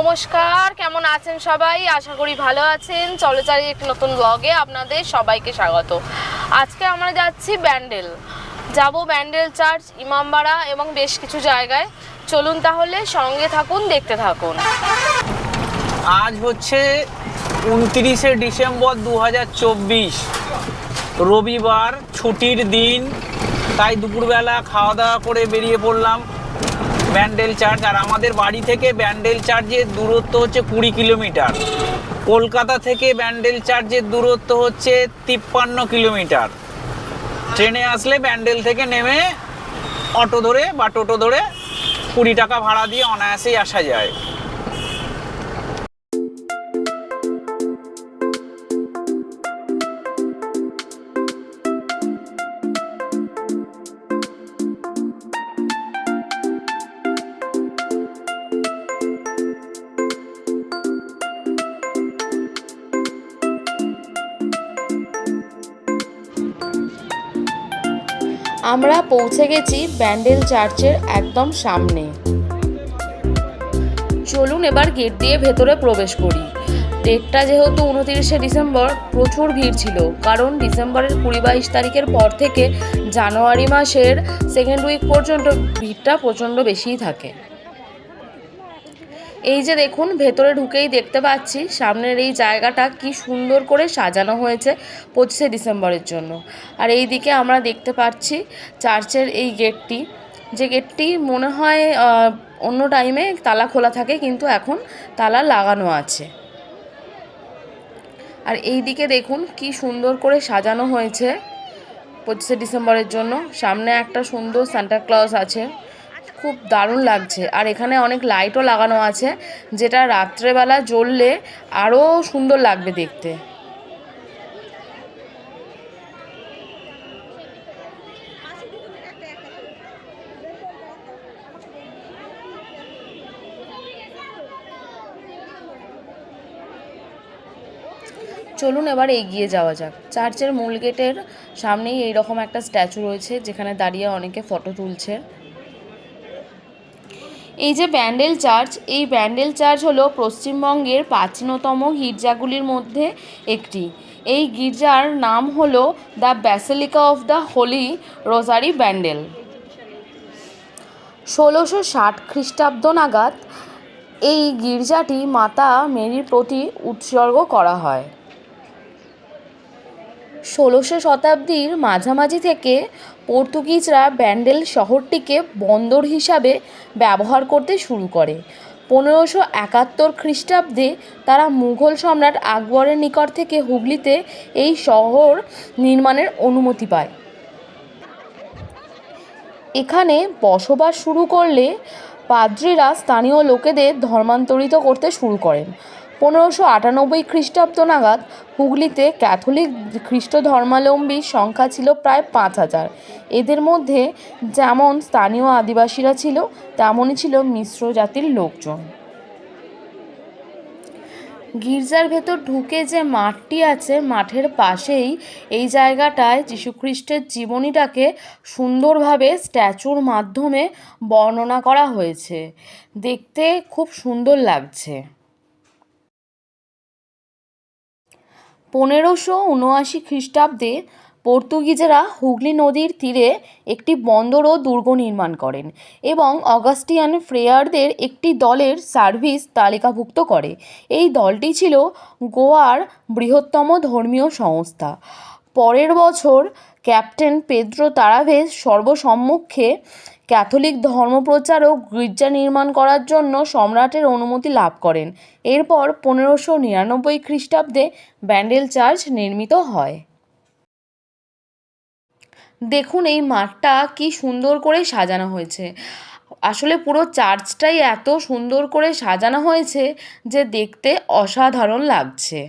নমস্কার, কেমন আছেন সবাই? আশা করি ভালো আছেন। চলচারি একটি নতুন ব্লগে আপনাদের সবাইকে স্বাগত। আজকে আমরা যাচ্ছি ব্যান্ডেল। যাব ব্যান্ডেল চার্চ, ইমামবাড়া এবং বেশ কিছু জায়গায়। চলুন তাহলে সঙ্গে থাকুন, দেখতে থাকুন। আজ হচ্ছে উনত্রিশে ডিসেম্বর দু হাজার চব্বিশ। রবিবার, ছুটির দিন। তাই দুপুরবেলা খাওয়া দাওয়া করে বেরিয়ে পড়লাম। ব্যান্ডেল চার্চ আর আমাদের বাড়ি থেকে ব্যান্ডেল চার্চের দূরত্ব হচ্ছে কুড়ি কিলোমিটার। কলকাতা থেকে ব্যান্ডেল চার্চের দূরত্ব হচ্ছে তিপ্পান্ন কিলোমিটার। ট্রেনে আসলে ব্যান্ডেল থেকে নেমে অটো ধরে বা টোটো ধরে কুড়ি টাকা ভাড়া দিয়ে অনায়াসেই আসা যায়। আমরা পৌঁছে গেছি ব্যান্ডেল চার্চের একদম সামনে। চলুন এবার গেট দিয়ে ভেতরে প্রবেশ করি। ডেটটা যেহেতু উনতিরিশে ডিসেম্বর, প্রচুর ভিড় ছিল। কারণ ডিসেম্বরের কুড়ি বাইশ তারিখের পর থেকে জানুয়ারি মাসের সেকেন্ড উইক পর্যন্ত ভিড়টা প্রচণ্ড বেশিই থাকে। এই যে দেখুন, ভেতরে ঢুকেই দেখতে পাচ্ছি, সামনের এই জায়গাটা কি সুন্দর করে সাজানো হয়েছে পঁচিশে ডিসেম্বরের জন্য। আর এই দিকে আমরা দেখতে পাচ্ছি চার্চের এই গেটটি। যে গেটটি মনে হয় অন্য টাইমে তালা খোলা থাকে, কিন্তু এখন তালা লাগানো আছে। আর এই দিকে দেখুন কি সুন্দর করে সাজানো হয়েছে পঁচিশে ডিসেম্বরের জন্য। সামনে একটা সুন্দর সান্টা ক্লজ আছে। খুব দারুণ লাগছে। আর এখানে অনেক লাইটও লাগানো আছে, যেটা রাত্রেবেলা জ্বললে আরও সুন্দর লাগবে দেখতে। চলুন এবার এগিয়ে যাওয়া যাক। চার্চের মূল গেটের সামনেই এইরকম একটা স্ট্যাচু রয়েছে, যেখানে দাঁড়িয়ে অনেকে ফটো তুলছে। এই যে ব্যান্ডেল চার্চ, এই ব্যান্ডেল চার্চ হলো পশ্চিমবঙ্গের প্রাচীনতম গির্জাগুলির মধ্যে একটি। এই গির্জার নাম হলো the Basilica of the Holy Rosary Bandel. ষোলোশো ষাট খ্রিস্টাব্দ নাগাদ এই গির্জাটি মাতা মেরির প্রতি উৎসর্গ করা হয়। ষোলোশো শতাব্দীর মাঝামাঝি থেকে পর্তুগিজরা ব্যান্ডেল শহরটিকে বন্দর হিসাবে ব্যবহার করতে শুরু করে। পনেরোশো একাত্তর খ্রিস্টাব্দে তারা মুঘল সম্রাট আকবরের নিকট থেকে হুগলিতে এই শহর নির্মাণের অনুমতি পায়। এখানে বসবাস শুরু করলে পাদ্রীরা স্থানীয় লোকেদের ধর্মান্তরিত করতে শুরু করেন। পনেরোশো আটানব্বই খ্রিস্টাব্দ নাগাদ হুগলিতে ক্যাথলিক খ্রিস্ট ধর্মাবলম্বীর সংখ্যা ছিল প্রায় পাঁচ হাজার। এদের মধ্যে যেমন স্থানীয় আদিবাসীরা ছিল, তেমনই ছিল মিশ্র জাতির লোকজন। গির্জার ভেতর ঢুকে যে মাঠটি আছে, মাঠের পাশেই এই জায়গাটায় যীশুখ্রিস্টের জীবনীটাকে সুন্দরভাবে স্ট্যাচুর মাধ্যমে বর্ণনা করা হয়েছে। দেখতে খুব সুন্দর লাগছে। পনেরোশো উনআশি খ্রিস্টাব্দে পর্তুগিজরা হুগলি নদীর তীরে একটি বন্দর ও দুর্গ নির্মাণ করেন এবং অগাস্টিয়ান ফ্রেয়ারদের একটি দলের সার্ভিস তালিকাভুক্ত করে। এই দলটি ছিল গোয়ার বৃহত্তম ধর্মীয় সংস্থা। পরের বছর ক্যাপ্টেন পেদ্রো তারাভেজ সর্বসম্মুখে ক্যাথলিক ধর্মপ্রচারক গির্জা নির্মাণ করার জন্য সম্রাটের অনুমতি লাভ করেন। এরপর পনেরোশো নিরানব্বই খ্রিস্টাব্দে ব্যান্ডেল চার্চ নির্মিত হয়। দেখুন এই মাঠটা কি সুন্দর করে সাজানো হয়েছে। আসলে পুরো চার্চটাই এত সুন্দর করে সাজানো হয়েছে যে দেখতে অসাধারণ লাগছে।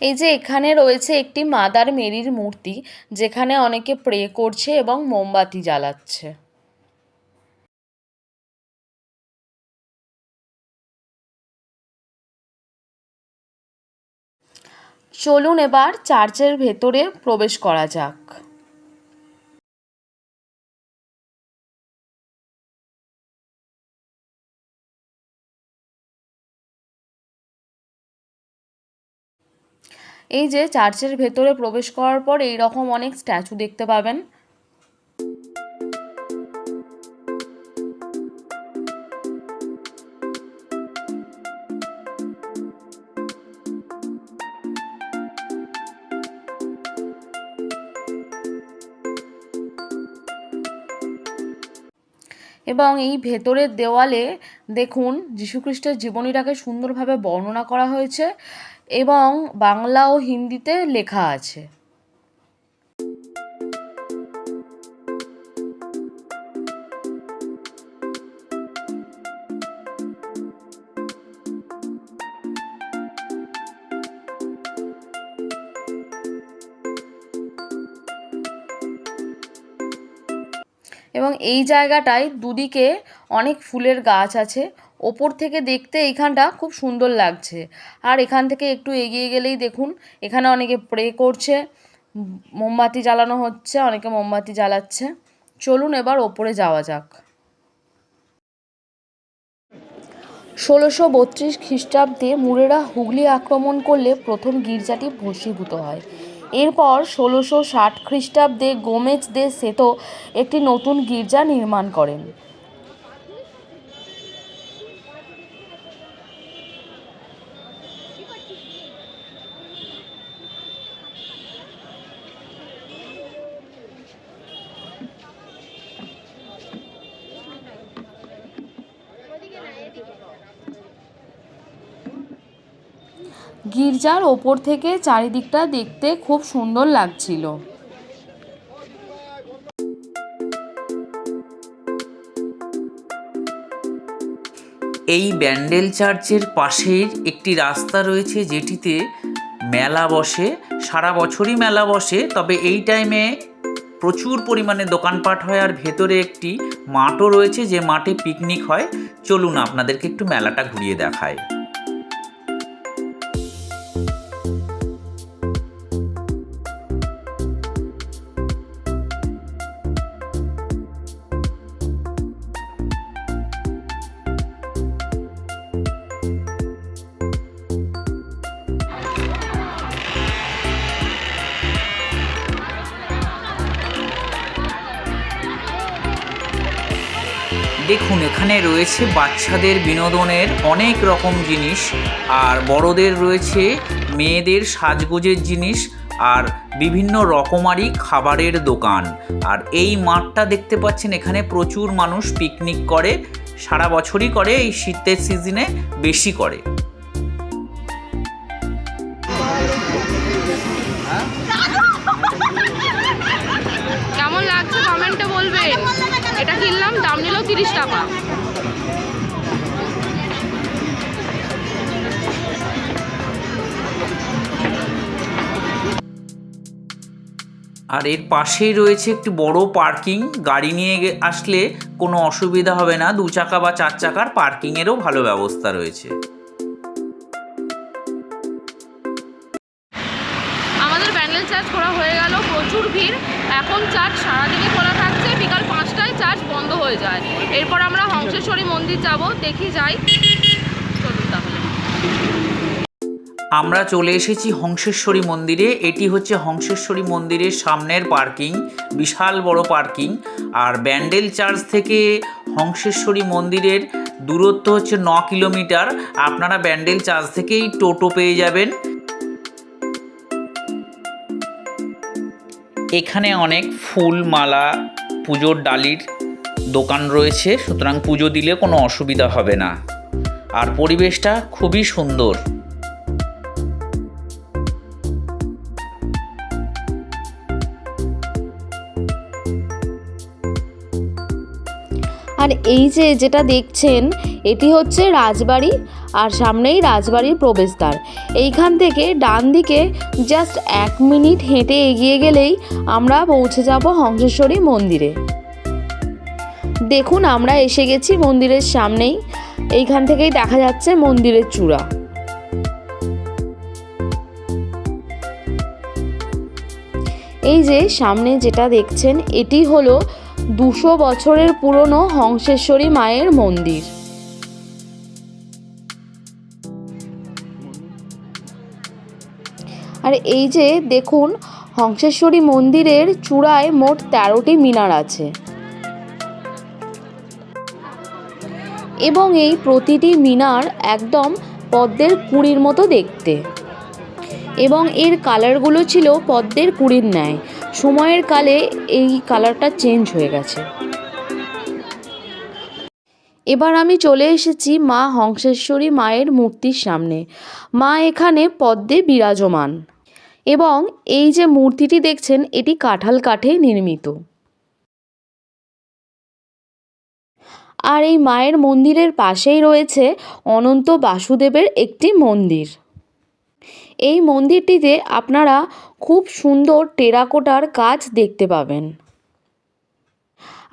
এই যে এখানে রয়েছে একটি মাদার মেরির মূর্তি, যেখানে অনেকে প্রে করছে এবং মোমবাতি জ্বালাচ্ছে। চলুন এবার চার্চের ভেতরে প্রবেশ করা যাক। এই যে চার্চের ভেতরে প্রবেশ করার পর এই রকম অনেক স্ট্যাচু দেখতে পাবেন। এবং এই ভেতরের দেওয়ালে দেখুন, যীশুখ্রিস্টের জীবনীটাকে সুন্দরভাবে বর্ণনা করা হয়েছে। এবং বাংলা ও হিন্দিতে লেখা আছে। এবং এই জায়গাটায় দুদিকে অনেক ফুলের গাছ আছে। ওপর থেকে দেখতে এইখানটা খুব সুন্দর লাগছে। আর এখান থেকে একটু এগিয়ে গেলেই দেখুন, এখানে অনেকে প্রে করছে, মোমবাতি জ্বালানো হচ্ছে, অনেকে মোমবাতি জ্বালাচ্ছে। চলুন এবার ওপরে যাওয়া যাক। ষোলোশো বত্রিশ খ্রিস্টাব্দে মুরেরা হুগলি আক্রমণ করলে প্রথম গির্জাটি ভস্মীভূত হয়। এরপর ষোলোশো ষাট খ্রিস্টাব্দে গোমেজ দে সেতো একটি নতুন গির্জা নির্মাণ করেন। গির্জার ওপর থেকে চারিদিকটা দেখতে খুব সুন্দর লাগছিল। এই ব্যান্ডেল চার্চের পাশের একটি রাস্তা রয়েছে যেটিতে মেলা বসে, সারা বছরই মেলা বসে, তবে এই টাইমে প্রচুর পরিমাণে দোকানপাট হয় আর ভেতরে একটি মাঠও রয়েছে যে মাঠে পিকনিক হয়। চলুন আপনাদেরকে একটু মেলাটা ঘুরিয়ে দেখায় দেখুন, এখানে রয়েছে বাচ্চাদের বিনোদনের অনেক রকম জিনিস, আর বড়দের রয়েছে মেয়েদের সাজগোজের জিনিস, আর বিভিন্ন রকমারি খাবারের দোকান। আর এই মাঠটা দেখতে পাচ্ছেন, এখানে প্রচুর মানুষ পিকনিক করে, সারা বছরই করে, এই শীতের সিজনে বেশি করে। এটা কিনলাম দাম নিল তিরিশ টাকা। আর এর পাশেই রয়েছে একটি বড় পার্কিং। গাড়ি নিয়ে আসলে কোনো অসুবিধা হবে না দু চাকা বা চার চাকার পার্কিংয়েরও ভালো ব্যবস্থা রয়েছে। আমাদের ব্যান্ডেল চার্জ করা হয়ে গেল প্রচুর ভিড়। এখন চার্জ সারাদিনই খোলা থাকছে পাঁচটায় চার্জ বন্ধ হয়ে যায়। এরপর আমরা হংসেশ্বরী মন্দির যাব, দেখি যাই। আমরা চলে এসেছি হংসেশ্বরী মন্দিরে। এটি হচ্ছে হংসেশ্বরী মন্দিরের সামনের পার্কিং, বিশাল বড় পার্কিং। আর ব্যান্ডেল চার্চ থেকে হংসেশ্বরী মন্দিরের দূরত্ব হচ্ছে ন কিলোমিটার। আপনারা ব্যান্ডেল চার্চ থেকেই টোটো পেয়ে যাবেন। এখানে অনেক ফুল মালা পুজোর ডালির দোকান রয়েছে, সুতরাং পুজো দিলে কোনো অসুবিধা হবে না। আর পরিবেশটা খুবই সুন্দর। আর এই যে যেটা দেখছেন, এটি হচ্ছে রাজবাড়ি। আর সামনেই রাজবাড়ির প্রবেশদ্বার। এইখান থেকে ডান দিকে জাস্ট এক মিনিট হেঁটে এগিয়ে গেলেই আমরা পৌঁছে যাব হংসেশ্বরী মন্দিরে। দেখুন, আমরা এসে গেছি মন্দিরের সামনেই। এইখান থেকেই দেখা যাচ্ছে মন্দিরের চূড়া। এই যে সামনে যেটা দেখছেন, এটি হলো দুশো বছরের পুরনো হংসেশ্বরী মায়ের মন্দির। আর এই যে দেখুন, হংসেশ্বরী মন্দিরের চূড়ায় মোট তেরোটি মিনার আছে। এবং এই প্রতিটি মিনার একদম পদ্মের কুড়ির মতো দেখতে। এবং এর কালারগুলো ছিল পদ্মের কুড়ির ন্যায়। সময়ের কালে এই কালারটা চেঞ্জ হয়ে গেছে। এবার আমি চলে এসেছি মা হংসেশ্বরী মায়ের মূর্তির সামনে। মা এখানে পদ্মে বিরাজমান। এবং এই যে মূর্তিটি দেখছেন, এটি কাঁঠাল কাঠে নির্মিত। আর এই মায়ের মন্দিরের পাশেই রয়েছে অনন্ত বাসুদেবের একটি মন্দির। এই মন্দিরটিতে আপনারা খুব সুন্দর টেরাকোটার কাজ দেখতে পাবেন।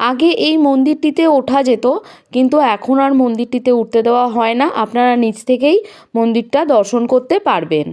আগে এই মন্দিরটিতে ওঠা যেত, কিন্তু এখন আর মন্দিরটিতে উঠতে দেওয়া হয় না। আপনারা নিচ থেকেই মন্দিরটা দর্শন করতে পারবেন।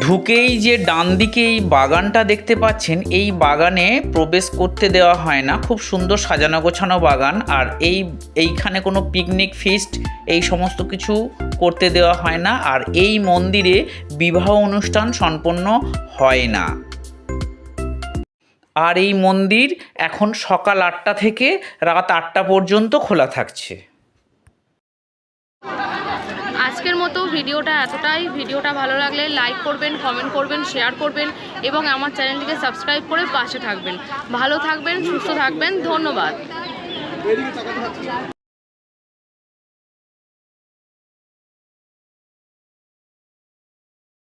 ঢুকেই যে ডান দিকে এই বাগানটা দেখতে পাচ্ছেন, এই বাগানে প্রবেশ করতে দেওয়া হয় না। খুব সুন্দর সাজানো গোছানো বাগান, আর এই, এইখানে কোনো পিকনিক ফিস্ট এই সমস্ত কিছু করতে দেওয়া হয় না, আর এই মন্দিরে বিবাহ অনুষ্ঠান সম্পন্ন হয় না। আর এই মন্দির এখন সকাল আটটা থেকে রাত আটটা পর্যন্ত খোলা থাকছে আজকের মতো ভিডিওটা এতটাই। ভিডিওটা ভালো লাগলে লাইক করবেন কমেন্ট করবেন শেয়ার করবেন এবং আমার চ্যানেলটিকে সাবস্ক্রাইব করে পাশে থাকবেন। ভালো থাকবেন, সুস্থ থাকবেন, ধন্যবাদ।